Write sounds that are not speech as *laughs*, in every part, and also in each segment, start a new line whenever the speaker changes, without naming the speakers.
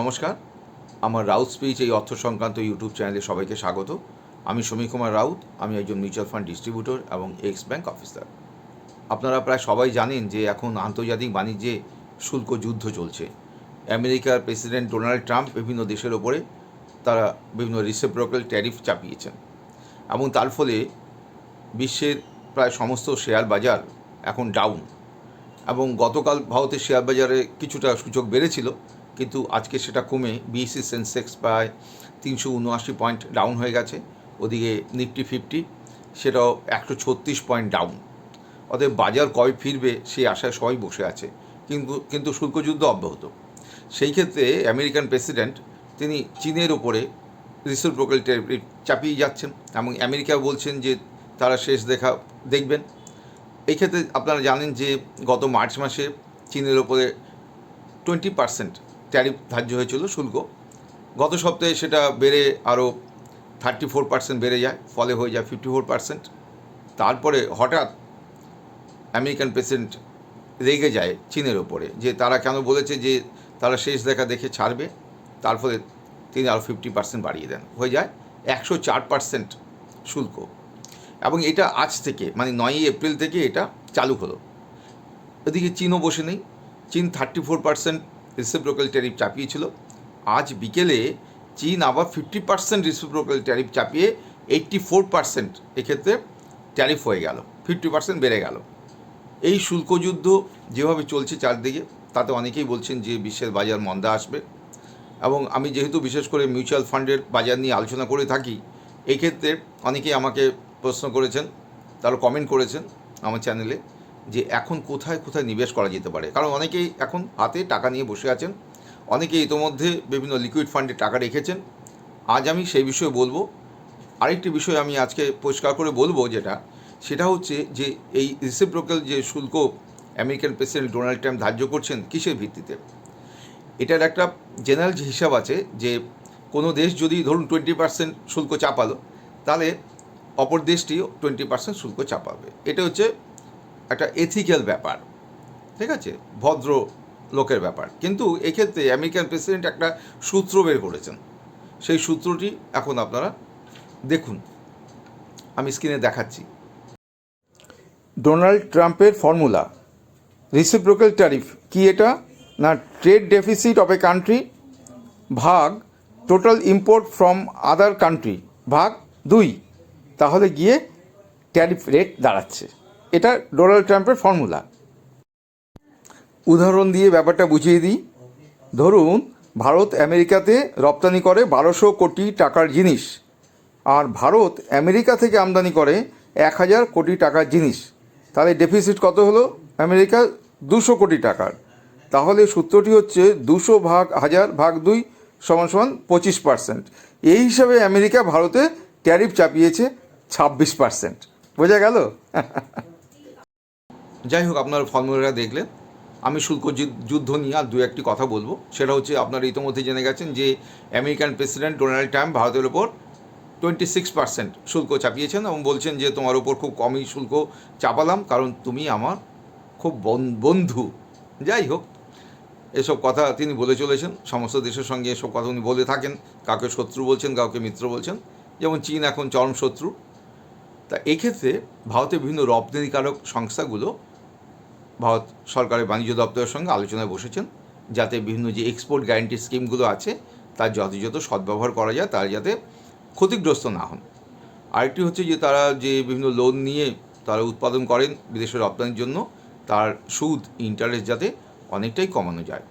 নমস্কার, আমার রাউত স্পিচ এই অর্থ সংক্রান্ত ইউটিউব চ্যানেলে সবাইকে স্বাগত। আমি সমীর কুমার রাউত, আমি একজন মিউচুয়াল ফান্ড ডিস্ট্রিবিউটর এবং এক্স ব্যাংক অফিসার। আপনারা প্রায় সবাই জানেন যে এখন আন্তর্জাতিক বাণিজ্যে শুল্ক যুদ্ধ চলছে। আমেরিকার প্রেসিডেন্ট ডোনাল্ড ট্রাম্প বিভিন্ন দেশের ওপরে তারা বিভিন্ন রিসেপ্রোকাল ট্যারিফ চাপিয়েছেন এবং তার ফলে বিশ্বের প্রায় সমস্ত শেয়ার বাজার এখন ডাউন এবং গতকাল ভারতের শেয়ার বাজারে কিছুটা সূচক বেড়েছিল। কিন্তু আজকে সেটা কমে বিএসসি সেন্সেক্স প্রায় তিনশো উনআশি পয়েন্ট ডাউন হয়ে গেছে, ওদিকে নিফটি ফিফটি সেটাও একশো ছত্রিশ পয়েন্ট ডাউন। অতএব বাজার কবে ফিরবে সেই আশায় সবাই বসে আছে, কিন্তু কিন্তু শুল্কযুদ্ধ অব্যাহত। সেই ক্ষেত্রে আমেরিকান প্রেসিডেন্ট তিনি চীনের ওপরে রিসোপ্রোকাল ট্যারিফ চাপিয়ে যাচ্ছেন এবং আমেরিকা বলছেন যে তারা শেষ দেখা দেখবেন। এই ক্ষেত্রে আপনারা জানেন যে গত মার্চ মাসে চীনের ওপরে টোয়েন্টি পার্সেন্ট ট্যারিফ ধার্য হয়েছিল শুল্ক গত সপ্তাহে সেটা বেড়ে আরও থার্টি ফোর পার্সেন্ট বেড়ে যায়, ফলে হয়ে যায় ফিফটি ফোর পার্সেন্ট তারপরে হঠাৎ আমেরিকান প্রেসিডেন্ট রেগে যায় চীনের ওপরে, যে তারা কেন বলেছে যে তারা শেষ দেখা দেখে ছাড়বে, তার ফলে তিনি আরও ফিফটি পার্সেন্ট বাড়িয়ে দেন। হয়ে যায় একশো চার পার্সেন্ট শুল্ক। এবং এটা আজ থেকে মানে নয়ই এপ্রিল থেকে এটা চালু হলো। এদিকে চীনও বসে নেই, চীন thirty four percent reciprocal tariff চাপিয়েছিল আজ বিকেলে চীন আবার ফিফটি পার্সেন্ট রিসিপ্রোকাল ট্যারিফ চাপিয়ে এইট্টি ফোর পার্সেন্ট এক্ষেত্রে ট্যারিফ হয়ে গেল ফিফটি পার্সেন্ট বেড়ে গেল। এই শুল্কযুদ্ধ যেভাবে চলছে চারদিকে, তাতে অনেকেই বলছেন যে বিশ্বের বাজার মন্দা আসবে। এবং আমি যেহেতু বিশেষ করে মিউচুয়াল ফান্ডের বাজার নিয়ে আলোচনা করে থাকি, এক্ষেত্রে অনেকেই আমাকে প্রশ্ন করেছেন, তারা কমেন্ট করেছেন আমার চ্যানেলে যে এখন কোথায় কোথায় নিবেশ করা যেতে পারে। কারণ অনেকেই এখন হাতে টাকা নিয়ে বসে আছেন, অনেকেই ইতোমধ্যে বিভিন্ন লিকুইড ফান্ডে টাকা রেখেছেন। আজ আমি সেই বিষয়ে বলব। আরেকটি বিষয় আমি আজকে পরিষ্কার করে বলব যেটা, সেটা হচ্ছে যে এই রিসিপ্রোকাল যে শুল্ক আমেরিকান প্রেসিডেন্ট ডোনাল্ড ট্রাম্প ধার্য করছেন কিসের ভিত্তিতে? এটার একটা জেনারেল যে হিসাব আছে যে কোনো দেশ যদি ধরুন টোয়েন্টি পার্সেন্ট শুল্ক চাপালো, তাহলে অপর দেশটিও টোয়েন্টি পার্সেন্ট শুল্ক চাপাবে। এটা হচ্ছে একটা এথিক্যাল ব্যাপার, ঠিক আছে? ভদ্র লোকের ব্যাপার। কিন্তু এক্ষেত্রে আমেরিকান প্রেসিডেন্ট একটা সূত্র বের করেছেন। সেই সূত্রটি এখন আপনারা দেখুন। আমি স্ক্রিনে দেখাচ্ছি। ডোনাল্ড ট্রাম্পের ফর্মুলা রিসিপ্রোকাল ট্যারিফ কি এটা? না trade deficit of a country ভাগ total import from other country ভাগ দুই, তাহলে গিয়ে ট্যারিফ রেট দাঁড়াচ্ছে। এটা ডোনাল্ড ট্রাম্পের ফর্মুলা। উদাহরণ দিয়ে ব্যাপারটা বুঝিয়ে দিই। ধরুন, ভারত আমেরিকাতে রপ্তানি করে বারোশো কোটি টাকার জিনিস, আর ভারত আমেরিকা থেকে আমদানি করে এক হাজার কোটি টাকার জিনিস। তাহলে ডেফিসিট কত হলো? আমেরিকা দুশো কোটি টাকার। তাহলে সূত্রটি হচ্ছে দুশো ভাগ হাজার ভাগ দুই সমান সমান পঁচিশ পার্সেন্ট এই হিসাবে আমেরিকা ভারতে ট্যারিফ চাপিয়েছে ছাব্বিশ পার্সেন্ট বোঝা গেল? *laughs* যাই হোক, আপনার ফর্মুলাটা দেখলেন। আমি শুল্ক যুদ্ধ- নিয়ে আর দু একটি কথা বলব। সেটা হচ্ছে, আপনারা ইতিমধ্যে জেনে গেছেন যে আমেরিকান প্রেসিডেন্ট ডোনাল্ড ট্রাম্প ভারতের ওপর টোয়েন্টি সিক্স পার্সেন্ট শুল্ক চাপিয়েছেন এবং বলছেন যে, তোমার ওপর খুব কমই শুল্ক চাপালাম, কারণ তুমি আমার খুব বন- বন্ধু। যাই হোক, এসব কথা তিনি বলে চলেছেন। সমস্ত দেশের সঙ্গে এসব কথা উনি বলে থাকেন। কাউকে শত্রু বলছেন, কাউকে মিত্র বলছেন। যেমন চীন এখন চরম শত্রু। তা এক্ষেত্রে ভারতের বিভিন্ন রপ্তানিকারক সংস্থাগুলো ভারত সরকারের বাণিজ্য দপ্তরের সঙ্গে আলোচনায় বসেছেন, যাতে বিভিন্ন যে এক্সপোর্ট গ্যারান্টি স্কিমগুলো আছে, তার যথাযথ সদ্ব্যবহার করা যায়, তারা যাতে ক্ষতিগ্রস্ত না হন। আরেকটি হচ্ছে যে তারা যে বিভিন্ন লোন নিয়ে তারা উৎপাদন করেন বিদেশে রপ্তানির জন্য, তার সুদ ইন্টারেস্ট যাতে অনেকটাই কমানো যায়।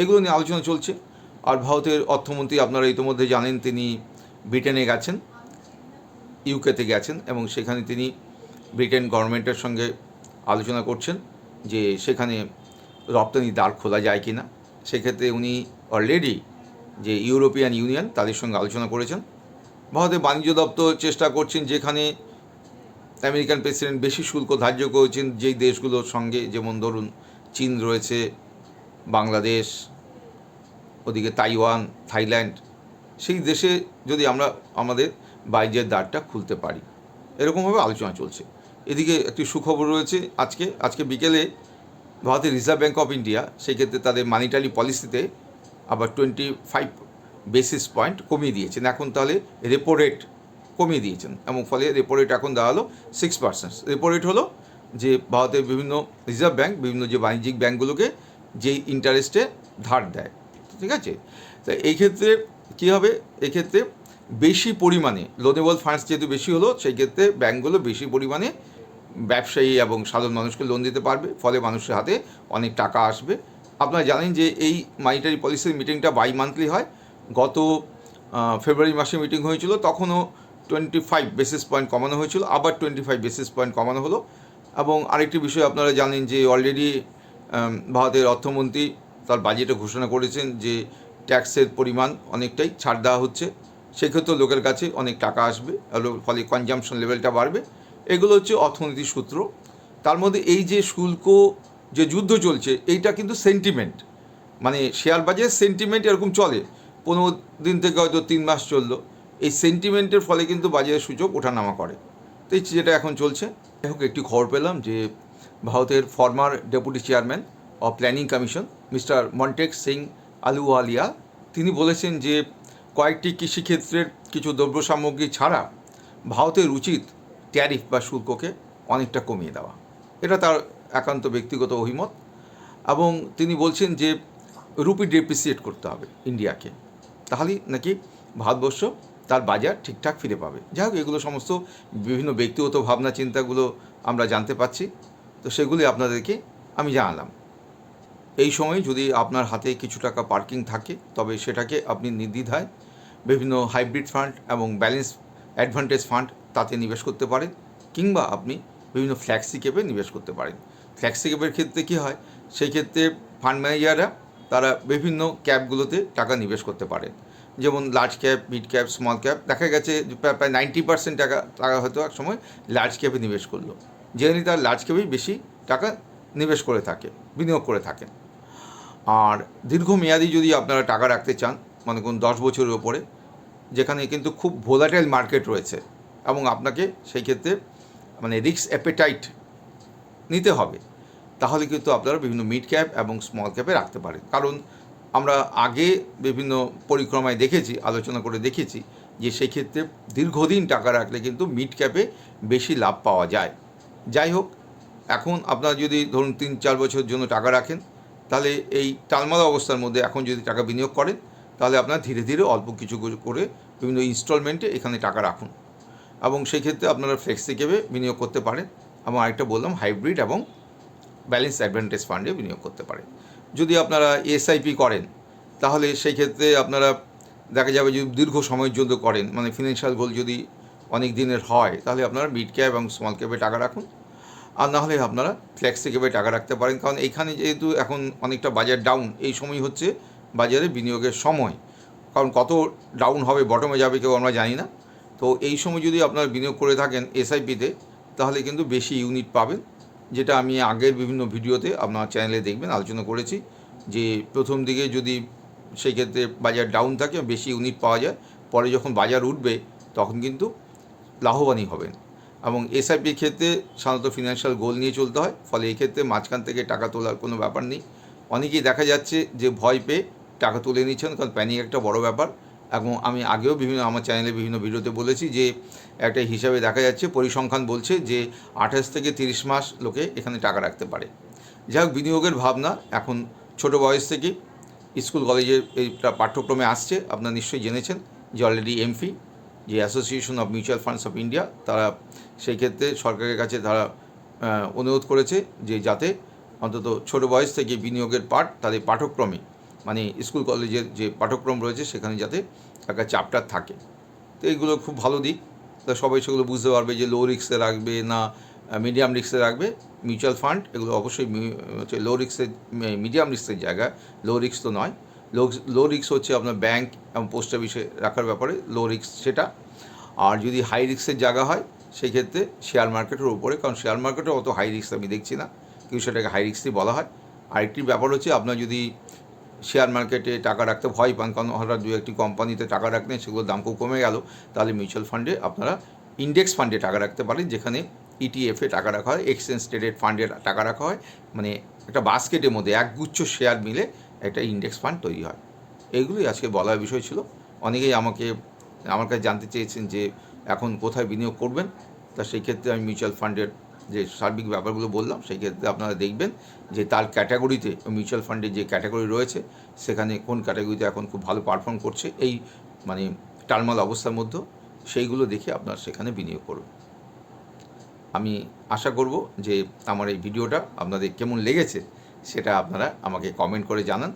এগুলো নিয়ে আলোচনা চলছে। আর ভারতের অর্থমন্ত্রী আপনারা ইতিমধ্যে জানেন, তিনি ব্রিটেনে গেছেন ইউকেতে গেছেন, এবং সেখানে তিনি ব্রিটেন গভর্নমেন্টের সঙ্গে আলোচনা করছেন। যে সেখানে রপ্তানি দ্বার খোলা যায় কি না সেক্ষেত্রে উনি অলরেডি যে ইউরোপিয়ান ইউনিয়ন তাদের সঙ্গে আলোচনা করেছেন। ভারতের বাণিজ্য দপ্তর চেষ্টা করছেন যেখানে আমেরিকান প্রেসিডেন্ট বেশি শুল্ক ধার্য করেছেন, যেই দেশগুলোর সঙ্গে যেমন ধরুন চীন রয়েছে, বাংলাদেশ, ওদিকে তাইওয়ান, থাইল্যান্ড, সেই দেশে যদি আমরা আমাদের বাইরের দ্বারটা খুলতে পারি। এরকমভাবে আলোচনা চলছে। এদিকে একটি সুখবর রয়েছে আজকে আজকে বিকেলে ভারতের রিজার্ভ ব্যাঙ্ক অফ ইন্ডিয়া সেক্ষেত্রে তাদের মানিটারি পলিসিতে আবার টোয়েন্টি ফাইভ বেসিস পয়েন্ট কমিয়ে দিয়েছেন। এখন তাহলে রেপো রেট কমিয়ে দিয়েছেন এবং ফলে রেপো রেট এখন দাঁড়াল সিক্স পার্সেন্ট রেপো রেট হলো যে ভারতের বিভিন্ন রিজার্ভ ব্যাঙ্ক বিভিন্ন যে বাণিজ্যিক ব্যাঙ্কগুলোকে যেই ইন্টারেস্টে ধার দেয়। ঠিক আছে? তা এই ক্ষেত্রে কী হবে? এক্ষেত্রে বেশি পরিমাণে লোনেবল ফান্ডস যেহেতু বেশি হলো, সেই ক্ষেত্রে ব্যাঙ্কগুলো বেশি পরিমাণে ব্যবসায়ী এবং সাধারণ মানুষকে লোন দিতে পারবে, ফলে মানুষের হাতে অনেক টাকা আসবে। আপনারা জানেন যে এই মানিটারি পলিসির মিটিংটা বাই মান্থলি হয়। গত ফেব্রুয়ারি মাসে মিটিং হয়েছিল, তখনও টোয়েন্টি ফাইভ বেসিস পয়েন্ট কমানো হয়েছিল, আবার টোয়েন্টি ফাইভ বেসিস পয়েন্ট কমানো হলো। এবং আরেকটি বিষয় আপনারা জানেন যে অলরেডি ভারতের অর্থমন্ত্রী তার বাজেটে ঘোষণা করেছেন যে ট্যাক্সের পরিমাণ অনেকটাই ছাড় দেওয়া হচ্ছে। সেক্ষেত্রেও লোকের কাছে অনেক টাকা আসবে, ফলে কনজামশন লেভেলটা বাড়বে। এগুলো হচ্ছে অর্থনীতির সূত্র। তার মধ্যে এই যে শুল্ক, যে যুদ্ধ চলছে, এইটা কিন্তু সেন্টিমেন্ট মানে শেয়ার বাজারের সেন্টিমেন্ট এরকম চলে। পনেরো দিন থেকে হয়তো তিন মাস চলল। এই সেন্টিমেন্টের ফলে কিন্তু বাজারের সূচক ওঠানামা করে। তো এই যেটা এখন চলছে। যাই হোক, একটি খবর পেলাম যে ভারতের former deputy chairman of planning commission mister Montek Singh Ahluwalia, তিনি বলেছেন যে কয়েকটি কৃষিক্ষেত্রের কিছু দ্রব্য সামগ্রী ছাড়া ভারতের উচিত ট্যারিফ বা শুল্ককে অনেকটা কমিয়ে দেওয়া। এটা তার একান্ত ব্যক্তিগত অভিমত এবং তিনি বলছেন যে রুপি ডেপ্রিসিয়েট করতে হবে ইন্ডিয়াকে। তাহলেই নাকি ভারতবর্ষ তার বাজার ঠিকঠাক ফিরে পাবে। যাই হোক, এগুলো সমস্ত বিভিন্ন ব্যক্তিগত ভাবনা চিন্তাগুলো আমরা জানতে পাচ্ছি তো সেগুলি আপনাদেরকে আমি জানালাম। এই সময় যদি আপনার হাতে কিছু টাকা পার্কিং থাকে, তবে সেটাকে আপনি নির্দ্বিধায় বিভিন্ন হাইব্রিড ফান্ড এবং ব্যালেন্স অ্যাডভান্টেজ ফান্ড তাতে নিবেশ করতে পারেন, কিংবা আপনি বিভিন্ন ফ্ল্যাক্সি ক্যাপে নিবেশ করতে পারেন। ফ্ল্যাক্সি ক্যাপের ক্ষেত্রে কী হয়? সেই ক্ষেত্রে ফান্ড ম্যানেজাররা তারা বিভিন্ন ক্যাপগুলোতে টাকা নিবেশ করতে পারেন যেমন large cap mid cap small cap দেখা গেছে প্রায় নাইনটি পার্সেন্ট টাকা টাকা হয়তো এক সময় লার্জ ক্যাপে নিবেশ করল। জেনারেলি তার লার্জ ক্যাপেই বেশি টাকা নিবেশ করে থাকে, বিনিয়োগ করে থাকেন আর দীর্ঘমেয়াদী যদি আপনারা টাকা রাখতে চান, মনে করুন দশ বছরের ওপরে যেখানে কিন্তু খুব ভোলাটাইল মার্কেট রয়েছে এবং আপনাকে সেই ক্ষেত্রে মানে রিস্ক অ্যাপেটাইট নিতে হবে। তাহলে কিন্তু আপনারা বিভিন্ন মিড ক্যাপ এবং স্মল ক্যাপে রাখতে পারেন। কারণ আমরা আগে বিভিন্ন পরিক্রমায় দেখেছি, আলোচনা করে দেখেছি যে সেই ক্ষেত্রে দীর্ঘদিন টাকা রাখলে কিন্তু মিড ক্যাপে বেশি লাভ পাওয়া যায়। যাই হোক, এখন আপনারা যদি ধরুন তিন চার বছরের জন্য টাকা রাখেন, তাহলে এই টালমালা অবস্থার মধ্যে এখন যদি টাকা বিনিয়োগ করেন, তাহলে আপনার ধীরে ধীরে অল্প কিছু করে বিভিন্ন ইনস্টলমেন্টে এখানে টাকা রাখুন। এবং সেই ক্ষেত্রে আপনারা ফ্লেক্সি ক্যাপে বিনিয়োগ করতে পারেন। এবং আরেকটা বললাম হাইব্রিড এবং ব্যালেন্স অ্যাডভান্টেজ ফান্ডে বিনিয়োগ করতে পারেন। যদি আপনারা এসআইপি করেন, তাহলে সেই ক্ষেত্রে আপনারা দেখা যাবে যদি দীর্ঘ সময়ের জন্য করেন মানে ফিনান্সিয়াল গোল যদি অনেক দিনের হয়, তাহলে আপনারা মিড ক্যাপ এবং স্মল ক্যাপে টাকা রাখুন। আর না হলে আপনারা ফ্ল্যাক্সি ক্যাপে টাকা রাখতে পারেন। কারণ এইখানে যেহেতু এখন অনেকটা বাজার ডাউন এই সময় হচ্ছে বাজারে বিনিয়োগের সময়। কারণ কত ডাউন হবে বটমে যাবে কেউ আমরা জানি না। তো এই সময় যদি আপনারা বিনিয়োগ করে থাকেন এসআইপিতে তাহলে কিন্তু বেশি ইউনিট পাবেন, যেটা আমি আগের বিভিন্ন ভিডিওতে আপনার চ্যানেলে দেখবেন, আলোচনা করেছি যে প্রথম দিকে যদি সেই ক্ষেত্রে বাজার ডাউন থাকে, বেশি ইউনিট পাওয়া যায়, পরে যখন বাজার উঠবে, তখন কিন্তু লাভবানই হবেন। এবং এসআইপির ক্ষেত্রে সাধারণত ফিনান্সিয়াল গোল নিয়ে চলতে হয়, ফলে এই ক্ষেত্রে মাঝখান থেকে টাকা তোলার কোনো ব্যাপার নেই। অনেকেই দেখা যাচ্ছে যে ভয় পেয়ে টাকা তুলে নিচ্ছেন, কারণ প্যানিক একটা বড় ব্যাপার। এবং আমি আগেও বিভিন্ন, আমার চ্যানেলে বিভিন্ন ভিডিওতে বলেছি যে, একটা হিসাবে দেখা যাচ্ছে, পরিসংখ্যান বলছে যে, আঠাশ থেকে তিরিশ মাস লোকে এখানে টাকা রাখতে পারে। যাই হোক, বিনিয়োগের ভাবনা এখন ছোট বয়স থেকে স্কুল কলেজের এইটা পাঠ্যক্রমে আসছে, আপনারা নিশ্চয়ই জেনেছেন যে অলরেডি এমফি যে association of mutual funds of India তারা সেই ক্ষেত্রে সরকারের কাছে তারা অনুরোধ করেছে যে যাতে অন্তত ছোট বয়স থেকে বিনিয়োগের পাঠ তাদের পাঠ্যক্রমে মানে স্কুল কলেজের যে পাঠ্যক্রম রয়েছে সেখানে যাতে একটা চ্যাপ্টার থাকে। তো এইগুলো খুব ভালো দিক। তা সবাই সেগুলো বুঝতে পারবে যে লো রিক্সে রাখবে না মিডিয়াম রিক্সে রাখবে। মিউচুয়াল ফান্ড এগুলো অবশ্যই হচ্ছে লো রিক্সের মিডিয়াম রিক্সের জায়গা। লো রিক্স তো নয়। লো লো রিক্স হচ্ছে আপনার ব্যাংক এবং পোস্ট অফিসে রাখার ব্যাপারে লো রিক্স সেটা। আর যদি হাই রিক্সের জায়গা হয়, সেই ক্ষেত্রে শেয়ার মার্কেটের উপরে। কারণ শেয়ার মার্কেটে অত হাই রিক্স আমি দেখছি না। কিন্তু সেটাকে হাই রিক্সই বলা হয়। আরেকটি ব্যাপার হচ্ছে আপনার যদি শেয়ার মার্কেটে টাকা রাখতে ভয় পান, কারণ হঠাৎ দু একটি কোম্পানিতে টাকা রাখলেন সেগুলোর দাম খুব কমে গেল। তাহলে মিউচুয়াল ফান্ডে আপনারা ইন্ডেক্স ফান্ডে টাকা রাখতে পারেন, যেখানে ইটিএফে টাকা রাখা হয় এক্সচেঞ্জ ট্রেডেড ফান্ডে টাকা রাখা হয় মানে একটা বাস্কেটের মধ্যে একগুচ্ছ শেয়ার মিলে একটা ইন্ডেক্স ফান্ড তৈরি হয়। এইগুলোই আজকে বলার বিষয় ছিল। অনেকেই আমাকে, আমার কাছে জানতে চেয়েছেন যে এখন কোথায় বিনিয়োগ করবেন। তা সেই ক্ষেত্রে আমি মিউচুয়াল ফান্ডের যে সার্বিক ব্যাপারগুলো বললাম, সেই ক্ষেত্রে আপনারা দেখবেন যে তার ক্যাটাগরিতে, মিউচুয়াল ফান্ডের যে ক্যাটাগরি রয়েছে, সেখানে কোন ক্যাটাগরিতে এখন খুব ভালো পারফর্ম করছে, এই মানে টার্মাল অবস্থার মধ্যে, সেইগুলো দেখে আপনার সেখানে বিনিয়োগ করুন। আমি আশা করব যে আমার এই ভিডিওটা আপনাদের কেমন লেগেছে, সেটা আপনারা আমাকে কমেন্ট করে জানান।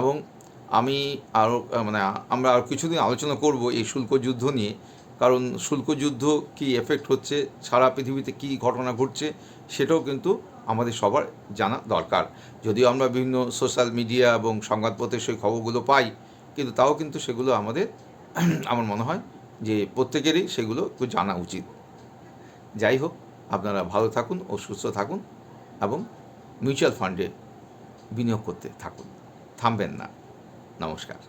এবং আমি আরও মানে আমরা আর কিছুদিন আলোচনা করব এই শুল্ক যুদ্ধ নিয়ে কারণ শুল্ক যুদ্ধ কী এফেক্ট হচ্ছে? সারা পৃথিবীতে কী ঘটনা ঘটছে? সেটাও কিন্তু আমাদের সবার জানা দরকার। যদিও আমরা বিভিন্ন সোশ্যাল মিডিয়া এবং সংবাদপত্রের সেই খবরগুলো পাই, কিন্তু তাও কিন্তু সেগুলো আমাদের, আমার মনে হয় যে প্রত্যেকেরই সেগুলো একটু জানা উচিত। যাই হোক, আপনারা ভালো থাকুন ও সুস্থ থাকুন এবং মিউচুয়াল ফান্ডে বিনিয়োগ করতে থাকুন। থামবেন না। নমস্কার।